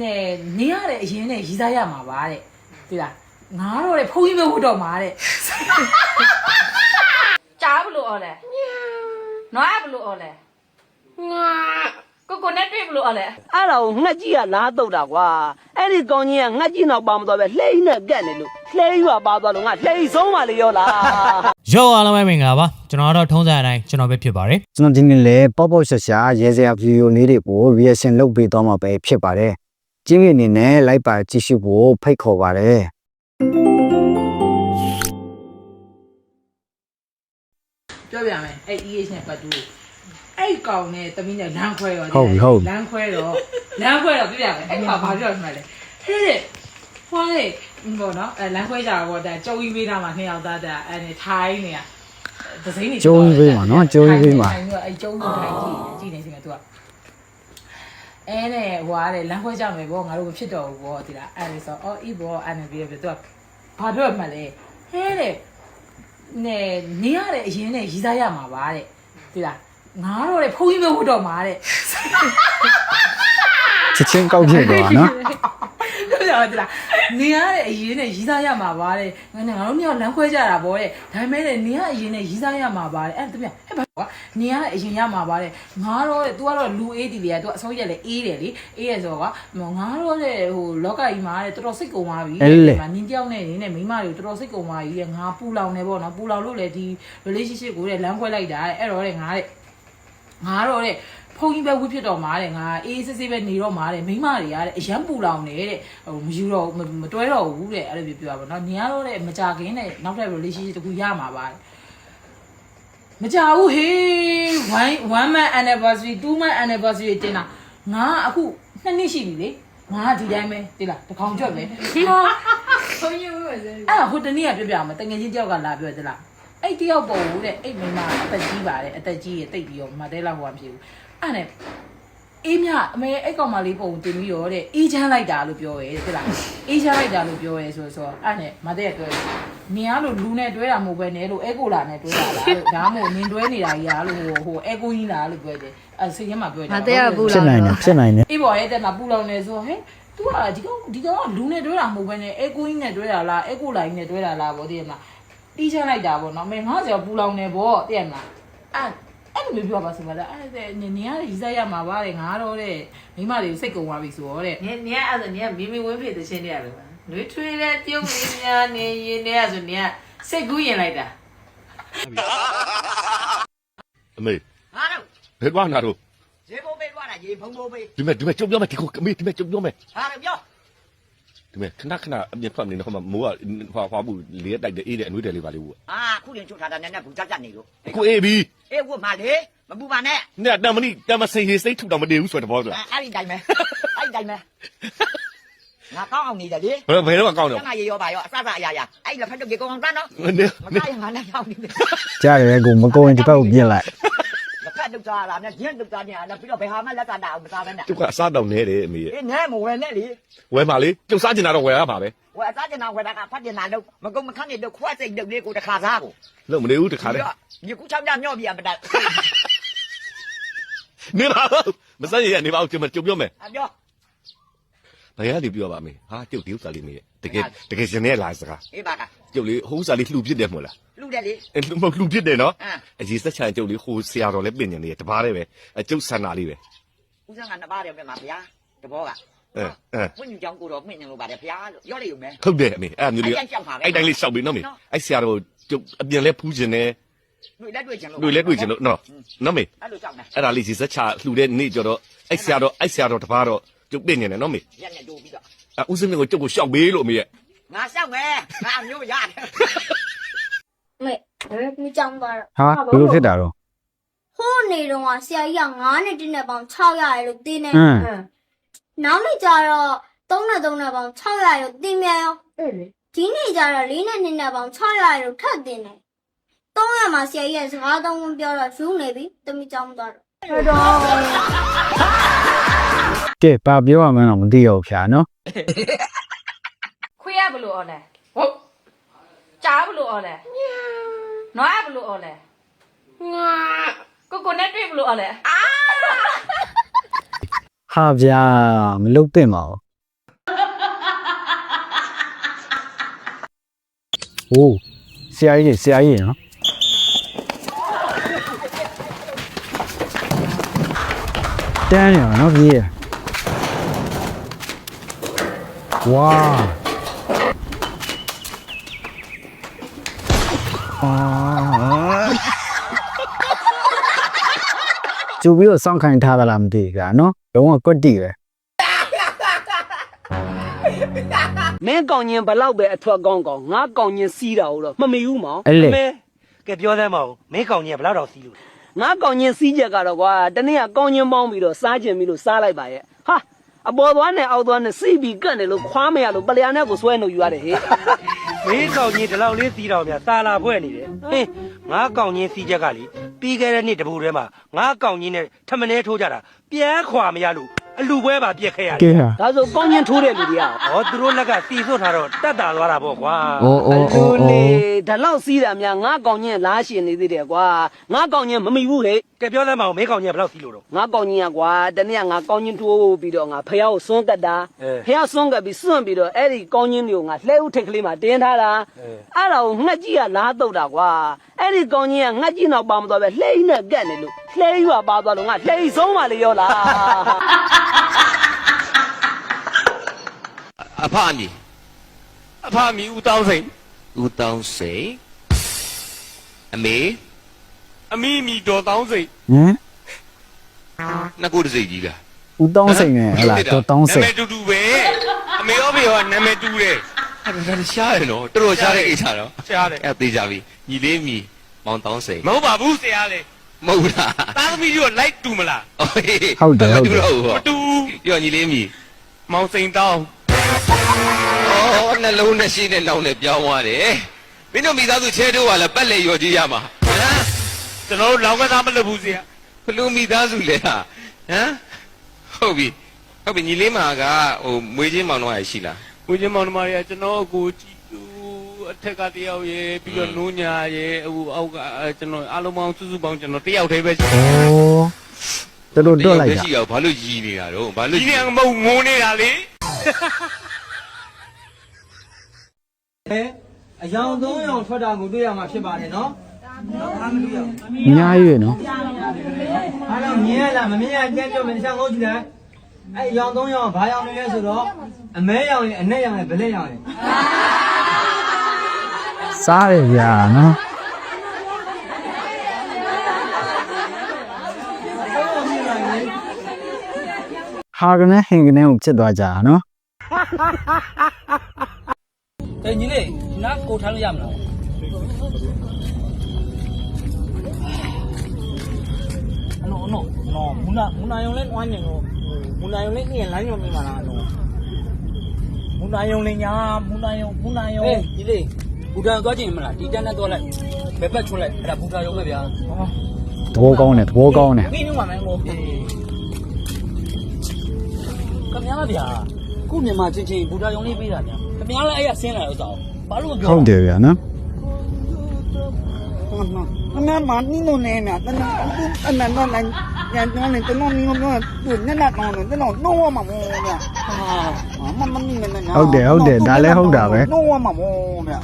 နဲ့နေရတဲ့အရင်နဲ့ရီးစားရမှာပါတဲ့ဒီလားငါတော့လေဖုန်းကြီးပဲဝတ်တော့မှာတဲ့ကြားဘလို့အော်လဲနွားဘလို့အော်လဲကိုကိုနဲ့တွေ့ဘလို့အော်လဲအဲ့ဒါကိုငှက်ကြီးကလားတုတ်တာကွာအဲ့ဒီကောင်းကြီးကငှက်ကြီးနောက်ပါမသွားပဲလှိမ့်နဲ့ကက်နေလို့လှိမ့်ရွာပါသွားလို့ငါလှိမ့်ဆုံးပါလေရောလားရောအားလုံးပဲမင်္ဂလာပါကျွန်တော်ကတော့ထုံးစံအတိုင်းကျွန်တော်ပဲဖြစ်ပါတယ်ကျွန်တော်ဒီနေ့လည်းပေါ့ပေါ့ရှာရှာရဲစရာဗီဒီယိုလေးတွေကို reaction လုပ်ပေးသွားမှာပဲဖြစ်ပါတယ်။ ကျင်းပြအနေနဲ့ like ပါကြည့်ရှုဖို့ဖိတ်ခေါ်ပါတယ်ပြောပြမယ်အဲ့ EH နဲ့ပတ်တူအဲ့ကောင်နဲ့တမီးနဲ့လမ်းခွဲရော။ဟုတ်ပြီဟုတ်ပြီလမ်းခွဲတော့လမ်းခွဲတော့ပြပြမယ်အဲ့ကောင်ဘာပြောမှလဲဟဲ့ဟွာလေဘောနော်အဲလမ်းခွဲကြတော့ဒါကြုံကြီးပေးတာမှာနှစ်ယောက်သားတဲ့အဲ့နဲ့ထိုင်းနေရဒစိမ့်နေ။ကျိုးကြီးပေးမှာနော်ကျိုးကြီးပေးမှာထိုင်းကအဲ့ကျုံကိုထိုင်းကြည့်ကြည့်နေစီကသူက အဲနဲ့ဟွာလေလမ်းခွဲကြမယ်ဘောငါတို့မဖြစ်တော့ဘူးဘောဒီလားအဲ့ဒါဆိုအော်ဤဘောအဲ့နဲ့ပြီးတော့သူကဘာပြောမှလဲဟဲ့တဲ့နဲ့နေရတဲ့အရင်နဲ့ရီးစားရမှာပါတဲ့ဒီလားငါတော့လေဖုန်းကြီးပဲဝတ်တော့မှာတဲ့။ချက်ချင်းကောက်ဖြစ်သွားနော် ပြောကြတယ်လားနေရတဲ့အရင်နဲ့ရီးစားရမှာပါတဲ့ငါနဲ့ငါတို့မြောက်လမ်းခွဲကြတာဗောတဲ့ဒါပေမဲ့လေနေရအရင်နဲ့ရီးစားရမှာပါတဲ့အဲ့တမဟဲ့ဘာကွာနေရတဲ့အရင်ရမှာပါတဲ့ငါတော့ तू ကတော့လူအေးတီလေ तू အစိုးရလေအေးတယ်လေအေးရဆိုတော့ကငါတော့လေဟိုလောကကြီးမှာတဲ့တော်တော်စိတ်ကုန်သွားပြီတဲ့မှာနင်းတယောက်နဲ့နင်းနဲ့မိန်းမတွေတော်တော်စိတ်ကုန်သွားပြီတဲ့ငါပူလောင်နေဗောနော်ပူလောင်လို့လေဒီ relationship ကိုတဲ့လမ်းခွဲလိုက်တာတဲ့အဲ့တော့တဲ့ငါတဲ့ငါတော့တဲ့ ဖုန်းကြီးပဲဝိဖြစ်တော်မှာတဲ့ငါအေးစစ်စစ်ပဲနေတော့မှာတဲ့မိန်းမတွေကတဲ့အရန်ပူလောင်နေတဲ့ဟိုမယူတော့မမတွဲတော့ဘူးတဲ့အဲ့လိုပြောပြပါတော့နေရတော့တဲ့မကြခင်တဲ့နောက်ထပ် relationship တခုရမှာပါတဲ့မကြဘူးဟေး1 1 month anniversary 2 month anniversary တင်တာငါအခုနှစ်နှစ်ရှိပြီလေငါဒီတိုင်းပဲတိလားတကောင်ကြွက်ပဲဟာဘုန်းကြီးဝဲစေအဲ့ဒါဟိုတနေ့ကပြပြမှာတငယ်ချင်းတယောက်ကလာပြောသလားအဲ့တယောက်ပေါ်ဦးတဲ့အဲ့မိန်းမအသက်ကြီးပါတယ်အသက်ကြီးရတိတ်ပြီးတော့မတဲလောက်ဟောမဖြစ်ဘူး အဲ့နဲ့အေးမြအမေအဲ့ကောင်မလေးပုံတင်ပြီးတော့တဲ့အေးချမ်းလိုက်တာလို့ပြောရဲတဲ့လားအေးချမ်းလိုက်တာလို့ပြောရဲဆိုဆိုအဲ့နဲ့မတဲကပြောတယ်နင်ကလို့လူနဲ့တွဲတာမဟုတ်ပဲနဲ့လို့အဲကိုလာနဲ့တွဲတာလားလို့ဒါမှမဟုတ်နင်တွဲနေတာကြီးလားလို့ဟိုဟိုအဲကိုကြီးလားလို့ပြောတယ်အဲ့စိတ်ထဲမှာပြောတယ်။ဖြစ်နိုင်တယ်ဖြစ်နိုင်တယ်အေးပေါ်ရဲ့တဲ့မှာပူလောင်နေဆိုဟဲ့ तू ကဒီကောင်ဒီကောင်ကလူနဲ့တွဲတာမဟုတ်ဘဲနဲ့အဲကိုကြီးနဲ့တွဲတာလားအဲကိုလိုင်းနဲ့တွဲတာလားဗောတည်ရမလားတီးချလိုက်တာဗောနော်မင်းငါ့ကြောပူလောင်နေဗောတည်ရမလားအဲ့ အဲ့လိုမျိုးပြောပါစမလားအဲ့ဒါနင်နင်ကရီးစားရမှာပါတဲ့ငါတော့တဲ့မိမတွေစိတ်ကုန်သွားပြီဆိုတော့တဲ့နင်နင်အဲ့ဒါနင်ကမီမီဝင်းဖြစ်တဲ့ချင်းတွေရတယ်ဗျာနှွေးထွေးတဲ့ပြုံးလေးများနေရင်တည်းကဆိုနင်ကစိတ်ကူးရင်လိုက်တာအမေငါတို့ဘယ်ကွာနာတို့ရေဘိုးပေးသွားတာရေဖုံးဘိုးပေးဒီမဲ့ဒီမဲ့ကြုံပြောမယ်ဒီကိုအမေဒီမဲ့ကြုံပြောမယ်ဟာရပြောဒီမဲ့ခဏခဏအမြင်ဖတ်နေတော့မှမိုးကဟွာဟွာဘူးလေးတိုက်တဲ့အေးတဲ့အနှွေးတယ်လေးပါလေးဘူးအာခုရင်ချုပ်ထားတာနဲ့နဲ့ဘူးကြကြနေလို့ကိုအေးပြီ အေးဝတ်ပါလေမပူပါနဲ့နဲ့တမနီတမစိန်စိတ်ထုတ်တော့မတည်ဘူးဆိုတဲ့ဘောဆိုအဲ့ဒီတိုင်းပဲအဲ့ဒီတိုင်းပဲငါကောင်းအောင်နေတယ်လေဘယ်ဘယ်တော့ကောင်းကျတော့န်မရေရောပါရောအစစအရာရာအဲ့လက်ဖက်တော့ရေကောင်းအောင်တန်းနော်နေမကရငါနဲ့ရောက်နေတယ်။ကြားရဲကိုမကိုရင်ဒီဘက်ကိုပြစ်လိုက်လက်ဖက်တော့ကြားလာနဲ့ညံ့တော့ကြားနေရတာပြီးတော့ဘယ်ဟာမှလက်ကတာအောင်မစားဘဲနဲ့ကျုပ်ကအစားတောင်နေတယ်အမေရဲ့အေးနဲမဝဲနဲ့လေဝဲပါလေကျုပ်စားကျင်တာတော့ဝဲရပါပဲဝဲအစားကျင်တာဝဲတာကဖတ်ကျင်တာလို့မကုန်းမခန့်နေလို့ခွက်စိတ်လို့လေးကိုတစ်ခါစားကိုလို့မနေဘူးတခါတည်း ဒီကူချောင်းကြမြော့ပြရမတတ်နေပါမစရရနေပါဦးကျုံကျုံပြောမယ်အပြောဘယ်ရည်ပြောပါမေဟာကျုပ်ဒီဥစ္စာလေးမေရဲ့တကယ်တကယ်ရှင်နေလားစကားအေးပါကကျုပ်လေးဟိုဥစ္စာလေးလှူပြစ်တယ်မို့လားလူတယ်လေအဲလှူမလှူပြစ်တယ်နော်အမ်အကြီးစက်ချန်ကျုပ်လေးဟိုဆရာတော်လည်းပြင်နေတယ်တပားလေးပဲအကျုပ်ဆန္ဒလေးပဲဦးစံကနှစ်ပါးတယ်ပြမှာဗျာတဘောကအဲအဲဝင်းညောင်းကိုတော့မှင့်နေလို့ပါတယ်ဗျာလို့ရောလိုက်ရုံပဲဟုတ်တယ်အမေအဲ့မျိုးလေးအဲ့တိုင်းရှောက်ပါပဲအဲ့တိုင်းလေးရှောက်ပြီနော်မေအဲ့ဆရာတော်ကျုပ်အပြင်လဲဖူးခြင်းနဲ့ တွေ့လက်တွေ့ချင်လို့တွေ့လဲတွေ့ခြင်းလို့နော်နော်မေအဲ့လိုရှောက်မယ်အဲ့ဒါလေးကြီးစက်ချလှူတဲ့နေ့ကျတော့အဲ့ဆရာတော်အဲ့ဆရာတော်တပားတော့ကျုပ်ပြင်နေတယ်နော်မေရက်နဲ့တို့ပြီးတော့အဲ့ဦးစင်းမြင့်ကိုကျုပ်ကိုရှောက်ပေးလို့အမေရဲ့ငါရှောက်မယ်ငါမျိုးရတယ်မေဘယ်မကြောင်ပါတော့။ဟာဘယ်လိုဖြစ်တာတော့ဟိုးနေတော့ကဆရာကြီးက9နဲ့တင်းနဲ့ပေါင်း600ရလို့တင်းနေ။အင်းနောက်နေ့ကျတော့3နဲ့3နဲ့ပေါင်း600ရလို့တင်းမြန်ရောဒီနေ့ကျတော့4နဲ့2နဲ့ပေါင်း600ရလို့ထပ်တင်းနေ 3ရက်မှာဆရာကြီးကစကားသုံးခုပြောတော့ယူနေပြီတမီကြောင်သွားတော့ကဲပါပြောရမှန်းတော့မသိရောဖြာနော်ခွေးရဘလို့အော်လဲဟုတ်ကြားဘလို့အော်လဲနွားဘလို့အော်လဲငါကိုကိုနဲ့တွေ့ဘလို့အော်လဲအာဟာဗျာမလုတ်သင့်ပါဘူးဟိုးဆရာကြီးဆရာကြီးနော် တန်းရနော်ပြေးရဝါအာကျူပြီးတော့စောင့်ခိုင်းထားသလားမသိဘူးကွာနော်လုံးဝကွတ်တီပဲမင်းကောင်ညင်ဘလောက်ပဲအထွက်ကောင်းကောင်းငါကောင်ညင်စီးတာဟုတ်တော့မမီဘူးမောင်အဲ့လေမဲကဲပြောသမ်းမအောင်မင်းကောင်ကြီးကဘယ်လောက်တောင်စီးလို့လဲ ငါကောင်ညင်စီးချက်ကတော့ကွာတနေ့ကကောင်ညင်ပေါင်းပြီးတော့စားကျင်ပြီးလို့စားလိုက်ပါရဲ့ဟာအပေါ်သွားနဲ့အောက်သွားနဲ့စီးပြီးကတ်နေလို့ခွားမရလို့ပလျာနဲ့ကိုဆွဲနေယူရတယ်ဟေ့မင်းကောင်ကြီးဒီလောက်လေးစီးတော်များစာလာဖွဲ့နေတယ်ဟင်းငါကောင်ကြီးစီးချက်ကလေပြီးခဲ့တဲ့နှစ်တပူထဲမှာငါကောင်ကြီးနဲ့ထမင်းထိုးကြတာပြန်ခွာမရလို့ အလူပွဲပါပြက်ခဲ့ရတယ်ကဲဟာဒါဆိုကောင်ညင်ထိုးတဲ့လူတွေကဟောသူတို့လက်ကစီစွတ်ထားတော့တက်တာသွားတာပေါ့ကွာအိုးအိုးအအိုးလူအိုးလေဒါလောက်စီးတာများငါကောင်ညင်လားရှင်နေသေးတယ်ကွာငါကောင်ညင်မမီဘူးဟေ့ကဲပြောသမ်းမအောင်မင်းကောင်ကြီးကဘယ်လောက်စီးလို့တော့ ငါကောင်းကြီးอ่ะကွာတနေ့ကငါကောင်းကြီးထိုးပြီးတော့ငါဖះကိုစွန့်ကတ်တာအဲဖះစွန့်ကတ်ပြီးစွန့်ပြီးတော့အဲ့ဒီကောင်းကြီးတွေကိုငါလှဲဥထိတ်ကလေးမှာတင်းထားတာအဲ အဲ့ဒါကိုငှက်ကြီးကလားတုတ်တာကွာအဲ့ဒီကောင်းကြီးကငှက်ကြီးနောက်ပါမသွားပဲလှဲကြီးနဲ့ကတ်နေလို့ လှဲကြီးကပါသွားလို့ငါလှဲကြီးဆုံးပါလေရောလားအဖအမီအဖအမီဦးတောင်းစိန်ဦးတောင်းစိန်အမေအမီမီတော်တောင်းစိန်ဟမ်နှစ်ခုတစ်စိတ်ကြီးလားဦးတောင်းစိန်နဲ့ဟလာတော့တောင်းစိန်နာမည်တူတူပဲအမေရောဖေရောနာမည်တူတယ်အဲ့ဒါလည်းရှားရနော်တော်တော်ရှားတဲ့အိတ်ချတော့ရှားတယ်အဲ့သေးကြပြီညီလေးမီမောင်တောင်းစိန်မဟုတ်ပါဘူးဆရာလေ မဟုတ်လားသားသမီးတို့လိုက်တူမလားဟုတ်တယ်ဟုတ်တယ်မတူပြောညီလေးမီမောင်စိန်တောင်းအော်နှလုံးနဲ့ရှိတဲ့နောက်နဲ့ပြောင်းသွားတယ်မင်းတို့မိသားစုချဲတို့ကလည်းပတ်လေရော်ကြီးရမှာဟမ်ကျွန်တော်တို့လောက်ကစားမလုပ်ဘူးဆရာဘလူမိသားစုလေဟာဟမ်ဟုတ်ပြီဟုတ်ပြီညီလေးမာကဟိုမွေးချင်းမောင်တော့ရရှိလားကိုချင်းမောင်နှမတွေကကျွန်တော်အကိုကြည့်သူအ ထက်ကတယောက်ရယ်ပြီးတော့နိုးညာရယ်အခုအောက်ကအဲကျွန်တော်အားလုံးပေါင်းစုစုပေါင်းကျွန်တော်တယောက်တည်းပဲရှိတယ်အိုးတော်တော်တွက်လိုက်တာရှိအောင်ဘာလို့ရည်နေတာတော့ဘာလို့ဒီနေ့ကမဟုတ်ငိုနေတာလေအယောင်သုံးယောင်ထွက်တာကိုတွေ့ရမှာဖြစ်ပါတယ်နော်အများကြီးရနော်အားလုံးမြင်ရလားမမြင်ရကြမ်းကြောမယ်တစ်ချောင်းငုတ်ကြည့်လိုက်အဲ့အယောင်သုံးယောင်ဘာယောင်နေလဲဆိုတော့အမဲယောင်နဲ့အနဲ့ယောင်နဲ့ဗလက်ယောင်နဲ့ စားရဗျာနော်ဟာကနေဟင်ကနေကိုဖြစ်သွားကြတာနော်ကဲညီလေးနားကိုထားလို့ရမလားအနော်နော်နော်မူနာမူနာယုံလေးဝိုင်းနေလို့မူနာယုံလေးပြင်လိုင်းယုံနေမှာလားနော်မူနာယုံလေးညာမူနာယုံမူနာယုံအေးညီလေး ဘူတာသွားကြည့်မလားဒီတန်းနဲ့သွားလိုက်ဘယ်ဘက်ချွတ်လိုက်အဲ့ဒါဘူတာယုံပဲဗျာဟောသဘောကောင်းတယ်သဘောကောင်းတယ်မင်းတို့မှမင်းကိုကမြားဗျာခုမြန်မာချင်းချင်းဘူတာယုံလေးပေးတာဗျာကမြားလည်းအဲ့ရဆင်းလာတော့စောင်းဘာလို့မပြောဟုတ်တယ်ဗျာနော်ကမြားမနီနိုနေမြာတနအနန္တနိုင်ညညနေတနနီနိုမြာသူညနာကောင်းတယ်တနနှောမှာမောဗျာ ဟာမမနီနေနေဟုတ်တယ်ဟုတ်တယ်ဒါလည်းဟုတ်တာပဲနှောမှာမောဗျာ